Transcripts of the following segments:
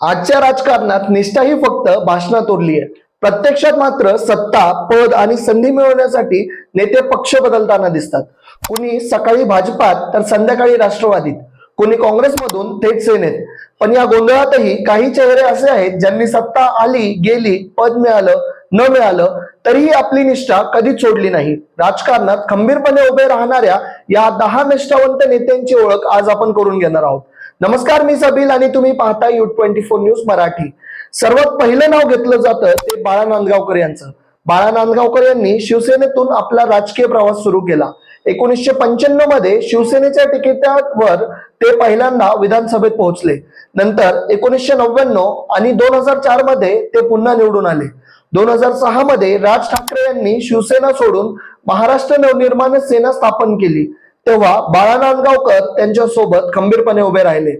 आजच्या राजकारणात निष्ठा ही फक्त भाषणात उरली आहे. प्रत्यक्षात मात्र सत्ता पद आणि संधी मिळवण्यासाठी नेते पक्ष बदलताना दिसतात. कुणी सकाळी भाजपात तर संध्याकाळी राष्ट्रवादीत. कुणी काँग्रेसमधून थेट सेनेत. पण या गोंधळातही काही चेहरे असे आहेत ज्यांनी सत्ता आली गेली पद मिळालं न मिळालं तरीही आपली निष्ठा कधीच सोडली नाही. राजकारणात खंबीरपणे उभे राहणाऱ्या या दहा निष्ठावंत नेत्यांची ओळख आज आपण करून घेणार आहोत. नमस्कार मी सबील आणि तुम्ही पाहता you twenty four news Marathi. सर्वात पहिलं नाव घेतलं जातं ते बाळा नांदगावकर यांचं. बाळा नांदगावकर यांनी शिवसेनेतून आपला राजकीय प्रवास सुरू केला. एकोणीसशे पंच्याण्णवमध्ये शिवसेनेच्या तिकिटावर ते पहिल्यांदा विधानसभेत पोहोचले. नंतर एकोणीसशे नव्याण्णव आणि दोन हजार चारमध्ये ते पुन्हा निवडून आले. दोन हजार सहा मध्ये राज ठाकरे यांनी शिवसेना सोडून महाराष्ट्र नवनिर्माण सेना स्थापन केली. तेव्हा बाळा नांदगावकर त्यांच्यासोबत खंबीरपणे उभे राहिले.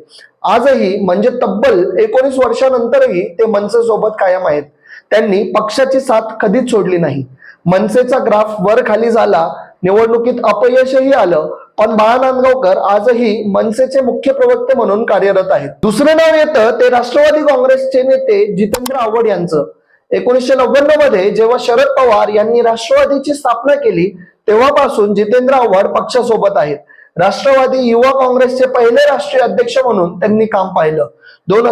आजही म्हणजे तब्बल एकोणीस वर्षानंतरही ते मनसे सोबत कायम आहेत. त्यांनी पक्षाची साथ कधीच सोडली नाही. मनसेचा ग्राफ वर खाली झाला निवडणुकीत अपयशही आलं पण बाळा नांदगावकर आजही मनसेचे मुख्य प्रवक्ते म्हणून कार्यरत आहेत. दुसरं नाव येतं ते राष्ट्रवादी काँग्रेसचे नेते जितेंद्र आव्हाड यांचं. एकोणीसशे नव्याण्णवमध्ये जेव्हा शरद पवार यांनी राष्ट्रवादीची स्थापना केली तेव्हापासून जितेंद्र आव्हाड पक्षासोबत आहेत. राष्ट्रवादी युवा काँग्रेसचे पहिले राष्ट्रीय अध्यक्ष म्हणून त्यांनी काम पाहिलं. दोन